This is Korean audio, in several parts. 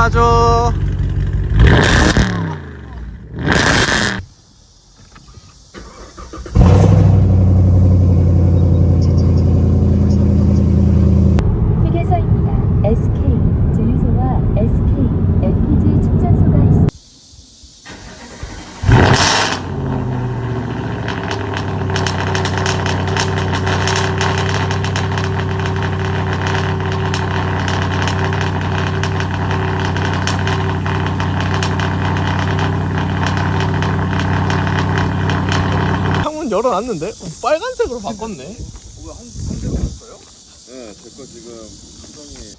봐줘. 휴게소입니다. SK 주유소와 SK LPG 충전소가 문 열어놨는데 어, 빨간색으로 바꿨네. 네, 제 거 지금 수정이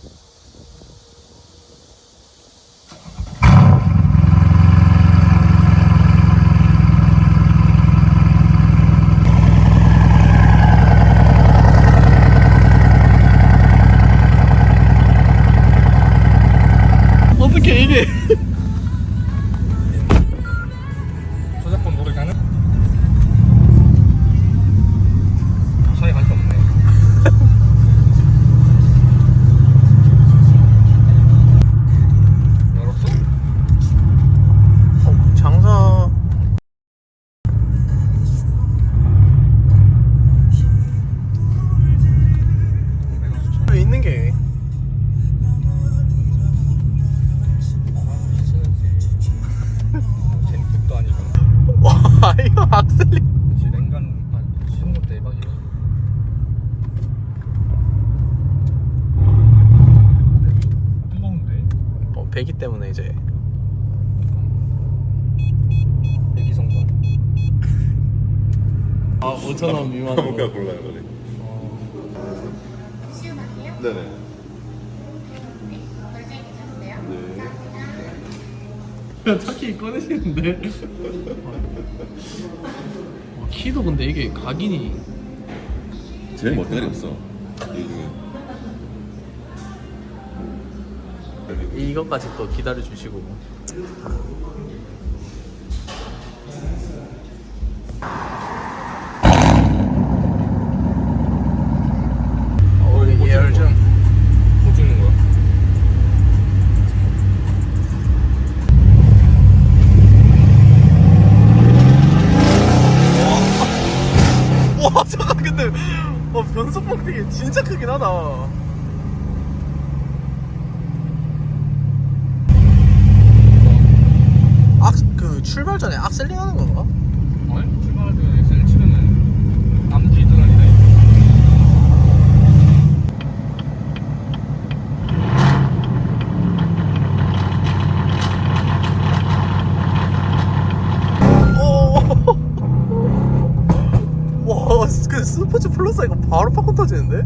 어떻게 이게? 배기 때문에 이제. 대기성도. 아 5천 원 미만으로. 그냥 골라요 빨리 시음하세요? 네네 네. 되셨어요? 네 차키 꺼내시는데. 어, 키도 근데 이게 각인이 제일 멋대가리 없어 이 중에 이것까지 또 기다려 주시고. 어. 뭐 거야? 와 잠깐 근데 어, 변속 방 되게 진짜 크긴 하다. 악그 출발 전에 악셀링 하는 건가? 아니, 출발할 때 엑셀 치면은 남지. 와, 그 스포츠 플러스 이거 바로 팝콘 터지는데?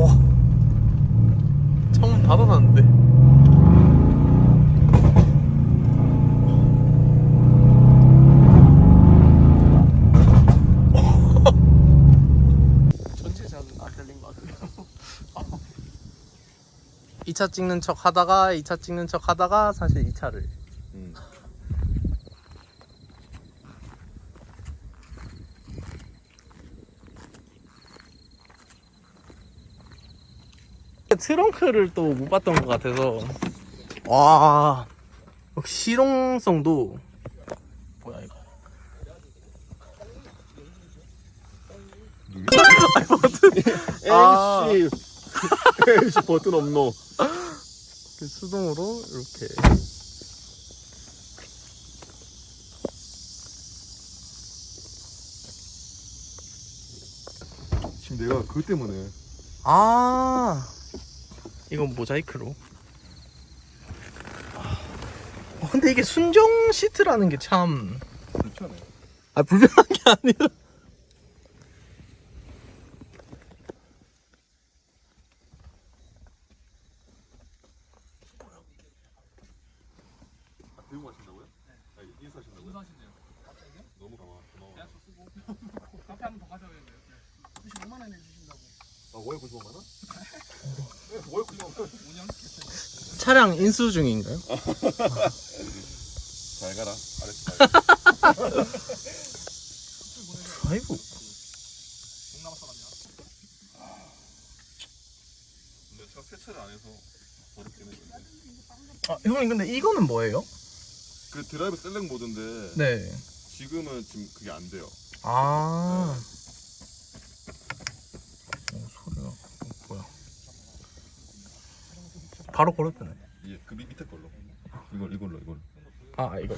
와. 창문 닫아놨는데. 2차 찍는 척 하다가 2차 찍는 척 하다가 사실 2차를. 음. 트렁크를 또 못 봤던 것 같아서. 와. 역시 실용성도 에이씨 버튼 없노. 그 수동으로 이렇게. 지금 내가 그것 때문에. 아. 이건 모자이크로. 어, 근데 이게 순정 시트라는 게 참 불편해. 아 불편한 게 아니라 들고 가신다고요? 네 인사하신다고요? 인사하신대요 너무 고마워 고마워 카페 한 번 더 가져야겠네요. 아 월에 95만 원? 네 월에 95만 원 차량 인수 중인가요? 잘 가라 알았어 아이고 근데 제가 세차를 안 해서 어렵긴 해. 아 형님 근데 이거는 뭐예요? 그 드라이브 셀렉 모드인데 네. 지금은 지금 그게 안 돼요. 아. 어, 소리가 뭐야? 바로 걸었더네. 이게 그 밑- 밑에 걸로. 이걸 이걸로 이걸. 아 이거.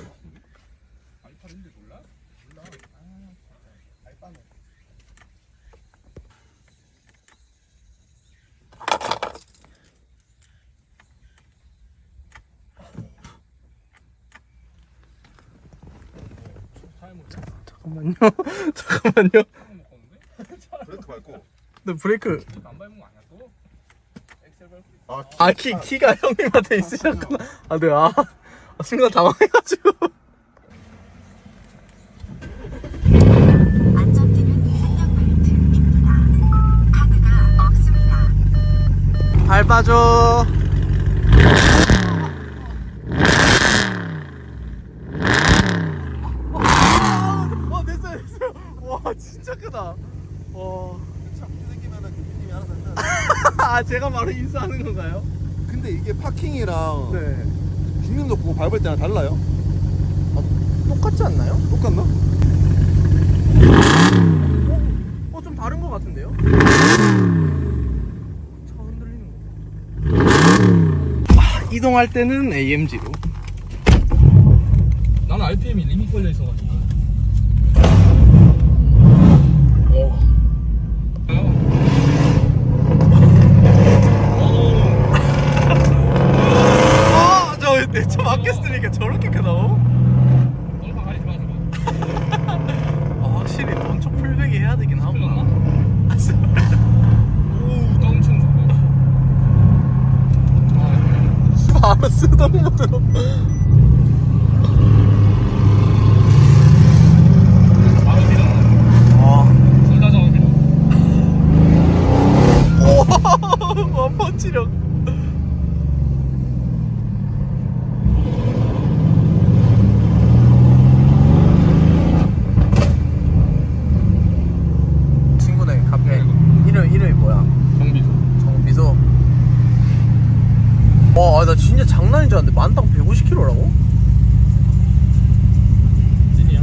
잠깐만요. 잠깐만요. 브레이크 밟고. 근데 브레이크? 엑셀 밟고 아아키 키가 형님한테 있으셨구나. 아 네. 아 아, 순간 당황해가지고. 안전띠는 색연벨트입니다. 카드가 없습니다. 밟아줘. 어 됐어요 됐어요. 와 진짜 크다. 와. 참 생기면은 그 느낌이 알아서 한다. 아 제가 바로 인수하는 건가요? 근데 이게 파킹이랑 네. 중립 놓고 밟을 때랑 달라요? 똑같지 않나요? 똑같나? 어 좀 다른 것 같은데요? 차 흔들리는 거. 아, 이동할 때는 AMG로. 나는 RPM이 리밋 걸려 있어가지고 어. 아, 저내차 막혔으니까 저렇게 크다고? 얼마 가리지 마 저거 아, 확실히 원초 풀백이 해야 되긴 흘렀나? 하구나. 오 덩충 좋고 아 바로 쓰던 모드로. 마음이다 와, 펀치력. 친구네 카페 이름 이름이 뭐야? 정비소 정비소. 와, 나 진짜 장난인 줄 알았는데 만땅 150km라고? 찐이야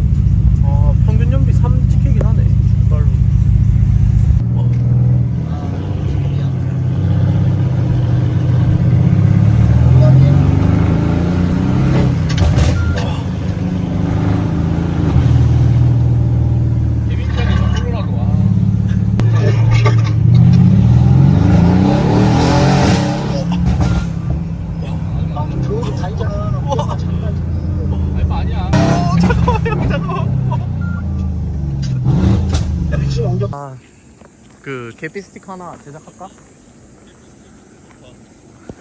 아, 평균 연비 3 찍히긴 하네. 출발로. 와. 개민편이 저 콜로라도 아 알바 아니야 어, 잠깐만, 형, 잠깐만. 아, 그 계피 스티커 하나 제작할까?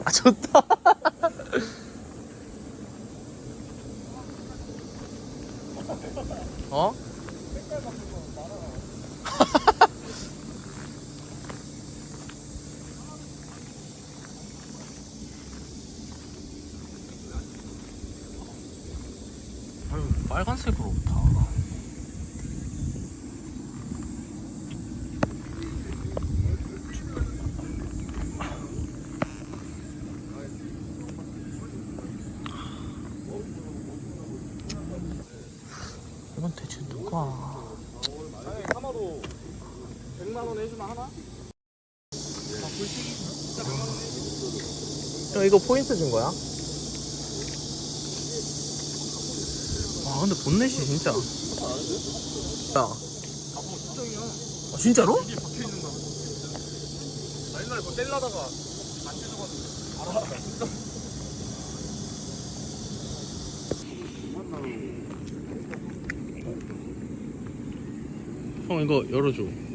아 좋다. 어? 빨간색으로 다. 이건 대체 누가? 하나도 100만 원 해주면 하나? 형 이거 포인트 준 거야? 아 근데 본넷이 진짜. 야. 아, 진짜로? 이게 박혀있는 거야 나 옛날에 그거 뗄라다가 안 떼져가지고 알아 진짜 형 이거 열어줘.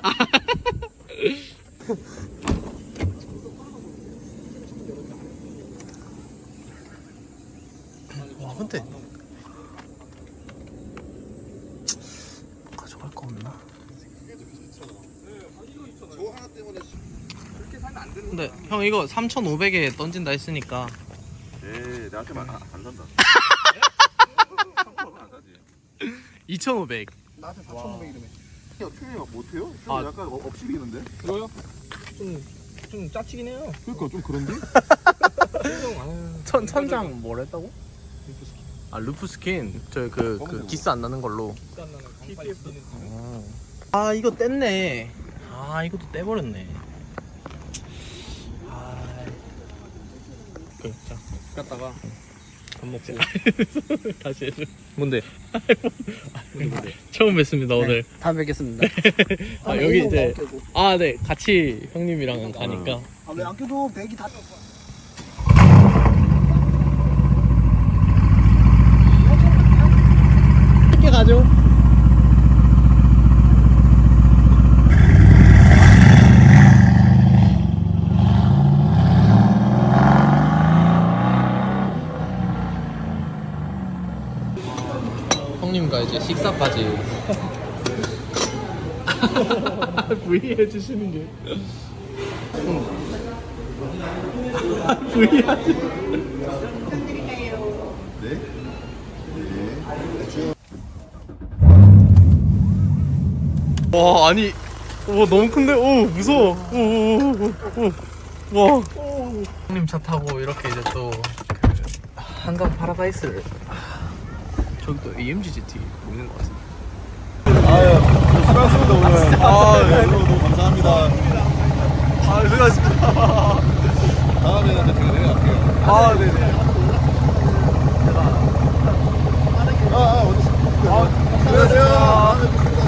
와 근데 가져갈 거 없나? 근데 형 이거 3,500에 던진다 했으니까 에이 내한테 안, 안 산다. 안 사지. 2,500. 나한테 4,500 이 러면. 어떻게 막 못해요? 아. 좀 약간 업- 업식이는데? 이거요? 좀 좀 짜치긴 해요. 그러니까 좀 그런데? 천, 천장 뭘 했다고? 아 루프스킨 저 그 그 기스 안 나는 걸로 아 이거 뗐네 아 이것도 떼버렸네 아 그자 갔다가 밥 먹고. 다시 해줘 뭔데? 처음 뵙습니다 오늘 다음에 뵙겠습니다. 아 여기 이제 아 네 같이 형님이랑 가니까 아, 왜 안 껴도 백이 다. 함께 가죠 형님과 이제 식사까지. V 해주시는 게. V 하지 와 아니 와 너무 큰데? 오 무서워. 오오오와. 형님 차 타고 이렇게 이제 또 그 한강 파라다이스를 저는 또 AMG GT 먹는 것 같습니다. 아유, 수고하셨습니다, 오늘. 아, 네, 아, 네. 너무 감사합니다. 아, 수고하셨습니다. 다음에는 제가 내려갈게요. 아, 네네. 아, 아, 어디, 아, 안녕하세요.